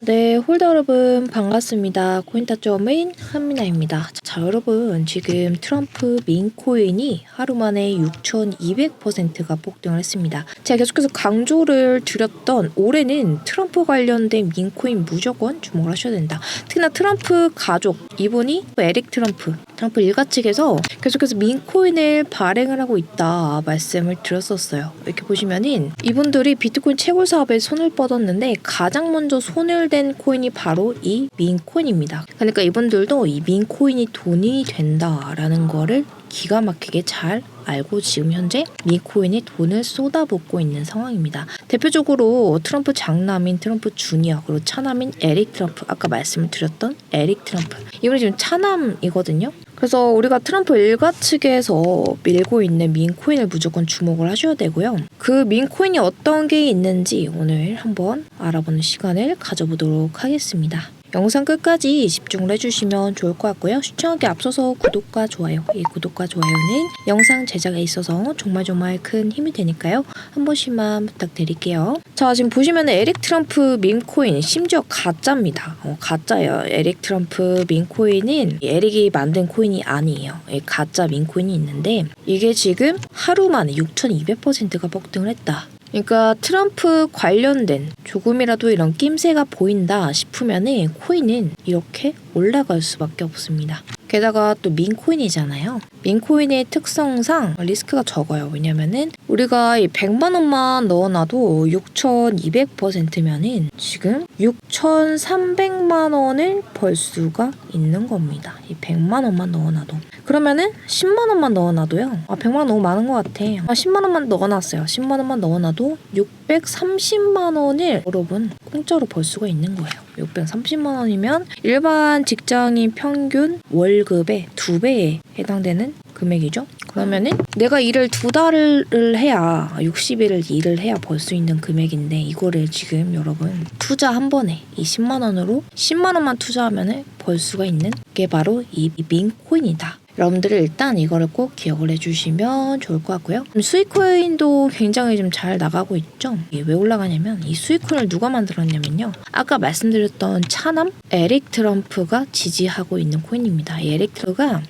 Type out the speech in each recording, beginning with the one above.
네, 홀더 여러분 반갑습니다. 코인타점인 한미나입니다. 자, 여러분 지금 트럼프 민코인이 하루 만에 6,200%가 폭등을 했습니다. 제가 계속해서 강조를 드렸던 올해는 트럼프 관련된 민코인 무조건 주목을 하셔야 된다. 특히나 트럼프 가족 이분이 에릭 트럼프 트럼프 일가 측에서 계속해서 민코인을 발행을 하고 있다 말씀을 드렸었어요. 이렇게 보시면은 이분들이 비트코인 채굴 사업에 손을 뻗었는데 가장 먼저 손을 댄 코인이 바로 이 민코인입니다. 그러니까 이분들도 이 민코인이 돈이 된다라는 거를 기가 막히게 잘 알고 지금 현재 민코인에 돈을 쏟아붓고 있는 상황입니다. 대표적으로 트럼프 장남인 트럼프 주니어 그리고 차남인 에릭 트럼프 아까 말씀을 드렸던 에릭 트럼프 이분이 지금 차남이거든요. 그래서 우리가 트럼프 일가 측에서 밀고 있는 민코인을 무조건 주목을 하셔야 되고요. 그 민코인이 어떤 게 있는지 오늘 한번 알아보는 시간을 가져보도록 하겠습니다. 영상 끝까지 집중을 해주시면 좋을 것 같고요. 시청하기 앞서서 구독과 좋아요, 이 구독과 좋아요는 영상 제작에 있어서 정말 정말 큰 힘이 되니까요. 한 번씩만 부탁드릴게요. 자, 지금 보시면 에릭 트럼프 민코인 심지어 가짜입니다. 어, 가짜예요. 에릭 트럼프 민코인은 에릭이 만든 코인이 아니에요. 이 가짜 민코인이 있는데 이게 지금 하루 만에 6,200%가 폭등을 했다. 그러니까 트럼프 관련된 조금이라도 이런 낌새가 보인다 싶으면은 코인은 이렇게 올라갈 수밖에 없습니다. 게다가 또 민코인이잖아요. 민코인의 특성상 리스크가 적어요. 왜냐면은 우리가 이 100만 원만 넣어놔도 6,200%면은 지금 6,300만 원을 벌 수가 있는 겁니다. 이 100만 원만 넣어놔도. 그러면은 10만 원만 넣어놔도요. 아 100만 원 너무 많은 것 같아. 아 10만 원만 넣어놨어요. 10만 원만 넣어놔도 630만 원을 여러분 공짜로 벌 수가 있는 거예요. 630만 원이면 일반 직장인 평균 월급의 두 배에 해당되는 금액이죠. 그러면은 내가 일을 두 달을 해야 60일을 일을 해야 벌 수 있는 금액인데 이거를 지금 여러분 투자 한 번에 이 10만 원으로 10만 원만 투자하면은 벌 수가 있는 게 바로 이 민코인이다. 여러분들이 일단 이거를 꼭 기억을 해주시면 좋을 것 같고요. 수익코인도 굉장히 좀 잘 나가고 있죠. 이게 왜 올라가냐면 이 수익코인을 누가 만들었냐면요. 아까 말씀드렸던 차남 에릭 트럼프가 지지하고 있는 코인입니다. 이 에릭 트럼프가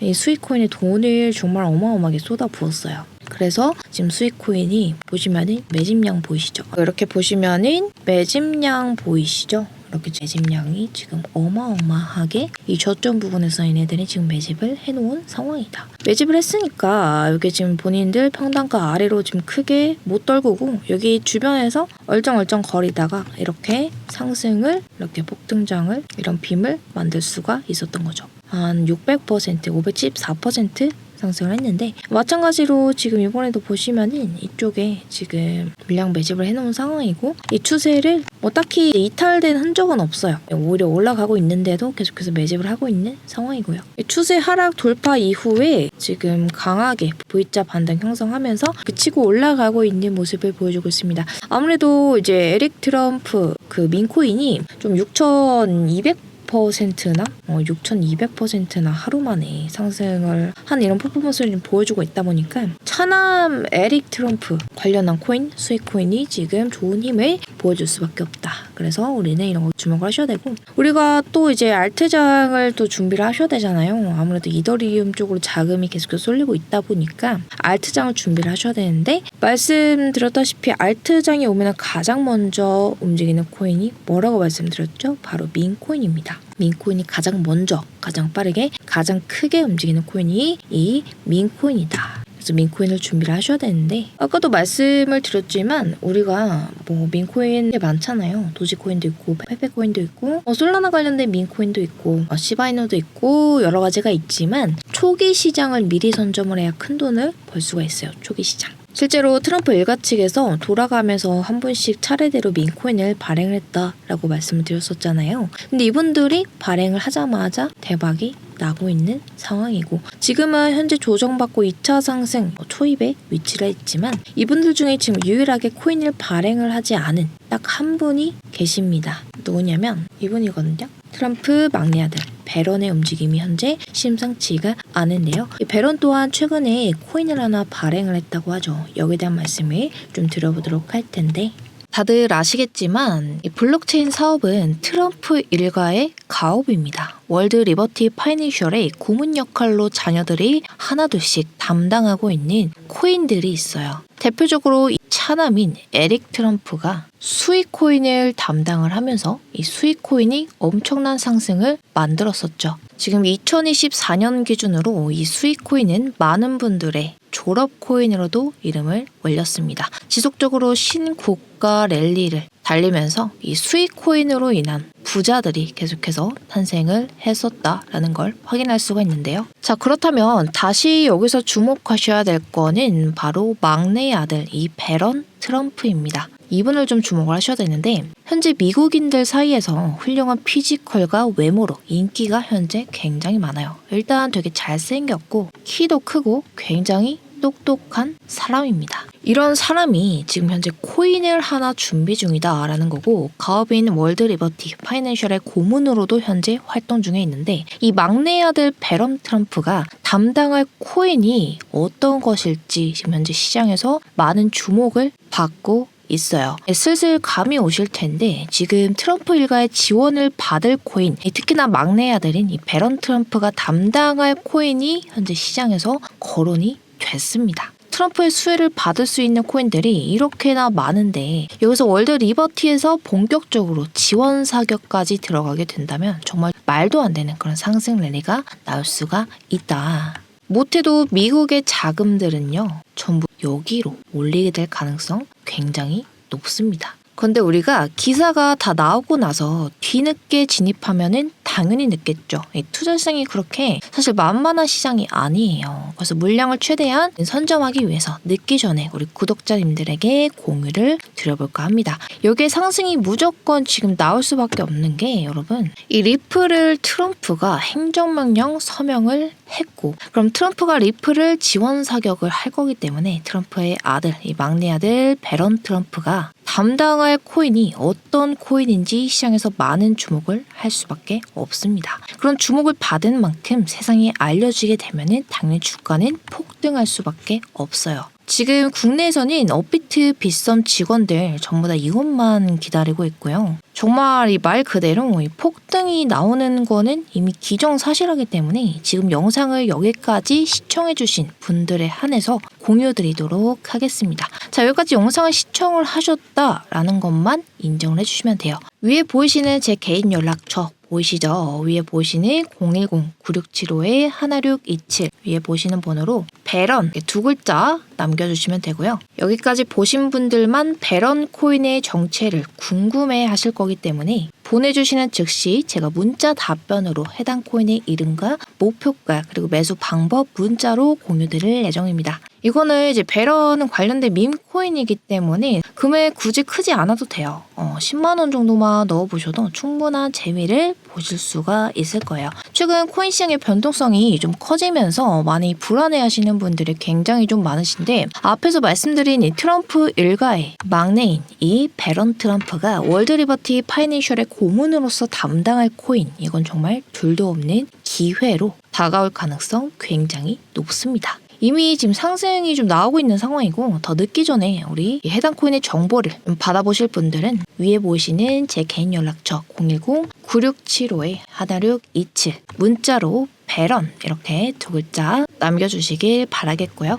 이 수익코인에 돈을 정말 어마어마하게 쏟아부었어요. 그래서 지금 수익코인이 보시면은 매집량 보이시죠? 이렇게 보시면은 매집량 보이시죠? 이렇게 매집량이 지금 어마어마하게 이 저점 부분에서 얘네들이 지금 매집을 해놓은 상황이다. 매집을 했으니까 여기 지금 본인들 평단가 아래로 지금 크게 못 떨구고 여기 주변에서 얼쩡얼쩡 거리다가 이렇게 상승을 이렇게 폭등장을 이런 빔을 만들 수가 있었던 거죠. 한 600%, 514% 상승을 했는데 마찬가지로 지금 이번에도 보시면은 이쪽에 지금 물량 매집을 해놓은 상황이고 이 추세를 뭐 딱히 이탈된 흔적은 없어요. 오히려 올라가고 있는데도 계속해서 매집을 하고 있는 상황이고요. 이 추세 하락 돌파 이후에 지금 강하게 V자 반등 형성하면서 그치고 올라가고 있는 모습을 보여주고 있습니다. 아무래도 이제 에릭 트럼프 그 민코인이 좀 6,200 600%나 어, 6,200%나 하루 만에 상승을 한 이런 퍼포먼스를 좀 보여주고 있다 보니까 차남 에릭 트럼프 관련한 코인, 수익 코인이 지금 좋은 힘을 보여줄 수밖에 없다. 그래서 우리는 이런 거 주목을 하셔야 되고 우리가 또 이제 알트장을 또 준비를 하셔야 되잖아요. 아무래도 이더리움 쪽으로 자금이 계속 쏠리고 있다 보니까 알트장을 준비를 하셔야 되는데 말씀드렸다시피 알트장이 오면 가장 먼저 움직이는 코인이 뭐라고 말씀드렸죠? 바로 민코인입니다. 민코인이 가장 먼저, 가장 빠르게, 가장 크게 움직이는 코인이 이 민코인이다. 그래서 민코인을 준비를 하셔야 되는데 아까도 말씀을 드렸지만 우리가 뭐 민코인 많잖아요. 도지코인도 있고 페페코인도 있고 어, 솔라나 관련된 민코인도 있고 어, 시바이노도 있고 여러 가지가 있지만 초기 시장을 미리 선점을 해야 큰 돈을 벌 수가 있어요. 초기 시장. 실제로 트럼프 일가 측에서 돌아가면서 한 분씩 차례대로 민코인을 발행을 했다라고 말씀을 드렸었잖아요. 근데 이분들이 발행을 하자마자 대박이 나고 있는 상황이고 지금은 현재 조정받고 2차 상승 초입에 위치를 했지만 이분들 중에 지금 유일하게 코인을 발행을 하지 않은 딱 한 분이 계십니다. 누구냐면 이분이거든요. 트럼프 막내 아들 베런의 움직임이 현재 심상치가 않은데요. 이 베런 또한 최근에 코인을 하나 발행을 했다고 하죠. 여기에 대한 말씀을 좀 드려보도록 할 텐데 다들 아시겠지만 이 블록체인 사업은 트럼프 일가의 가업입니다. 월드 리버티 파이낸셜의 고문 역할로 자녀들이 하나둘씩 담당하고 있는 코인들이 있어요. 대표적으로 이 차남인 에릭 트럼프가 수익 코인을 담당을 하면서 이 수익 코인이 엄청난 상승을 만들었었죠. 지금 2024년 기준으로 이 수익 코인은 많은 분들의 졸업 코인으로도 이름을 올렸습니다. 지속적으로 신고가 랠리를 달리면서 이 수익 코인으로 인한 부자들이 계속해서 탄생을 했었다라는 걸 확인할 수가 있는데요. 자, 그렇다면 다시 여기서 주목하셔야 될 거는 바로 막내 아들 이 베런 트럼프입니다. 이분을 좀 주목을 하셔야 되는데 현재 미국인들 사이에서 훌륭한 피지컬과 외모로 인기가 현재 굉장히 많아요. 일단 되게 잘생겼고 키도 크고 굉장히 똑똑한 사람입니다. 이런 사람이 지금 현재 코인을 하나 준비 중이다라는 거고 가업인 월드 리버티 파이낸셜의 고문으로도 현재 활동 중에 있는데 이 막내 아들 베럼 트럼프가 담당할 코인이 어떤 것일지 지금 현재 시장에서 많은 주목을 받고 있어요. 슬슬 감이 오실 텐데 지금 트럼프 일가의 지원을 받을 코인, 특히나 막내 아들인 이 베런 트럼프가 담당할 코인이 현재 시장에서 거론이 됐습니다. 트럼프의 수혜를 받을 수 있는 코인들이 이렇게나 많은데 여기서 월드 리버티에서 본격적으로 지원 사격까지 들어가게 된다면 정말 말도 안 되는 그런 상승 랠리가 나올 수가 있다. 못해도 미국의 자금들은요 전부 여기로 몰리게 될 가능성 굉장히 높습니다. 그런데 우리가 기사가 다 나오고 나서 뒤늦게 진입하면은 당연히 늦겠죠. 이 투자성이 그렇게 사실 만만한 시장이 아니에요. 그래서 물량을 최대한 선점하기 위해서 늦기 전에 우리 구독자님들에게 공유를 드려볼까 합니다. 여기에 상승이 무조건 지금 나올 수밖에 없는 게 여러분 이 리플을 트럼프가 행정명령 서명을 했고 그럼 트럼프가 리플을 지원 사격을 할 거기 때문에 트럼프의 아들 이 막내 아들 베런 트럼프가 담당할 코인이 어떤 코인인지 시장에서 많은 주목을 할 수밖에 없습니다. 그런 주목을 받은 만큼 세상에 알려지게 되면은 당연히 주가는 폭등할 수밖에 없어요. 지금 국내에서는 업비트 빗썸 직원들 전부 다 이것만 기다리고 있고요. 정말 이 말 그대로 이 폭등이 나오는 거는 이미 기정사실하기 때문에 지금 영상을 여기까지 시청해주신 분들에 한해서 공유드리도록 하겠습니다. 자, 여기까지 영상을 시청을 하셨다라는 것만 인정을 해주시면 돼요. 위에 보이시는 제 개인 연락처 보이시죠? 위에 보이시는 010-9675-11627 위에 보시는 번호로 배런 두 글자 남겨주시면 되고요. 여기까지 보신 분들만 배런 코인의 정체를 궁금해 하실 거기 때문에 보내주시는 즉시 제가 문자 답변으로 해당 코인의 이름과 목표가 그리고 매수 방법 문자로 공유드릴 예정입니다. 이거는 이제 배런 관련된 밈 코인이기 때문에 금액 굳이 크지 않아도 돼요. 어, 10만 원 정도만 넣어보셔도 충분한 재미를 보실 수가 있을 거예요. 최근 코인 시장의 변동성이 좀 커지면서 많이 불안해 하시는 분들이 굉장히 좀 많으신데 앞에서 말씀드린 이 트럼프 일가의 막내인 이 베런 트럼프가 월드 리버티 파이낸셜의 고문으로서 담당할 코인 이건 정말 둘도 없는 기회로 다가올 가능성 굉장히 높습니다. 이미 지금 상승이 좀 나오고 있는 상황이고 더 늦기 전에 우리 이 해당 코인의 정보를 좀 받아보실 분들은 위에 보시는 제 개인 연락처 010-9675-1627 문자로 배런 이렇게 두 글자 남겨주시길 바라겠고요.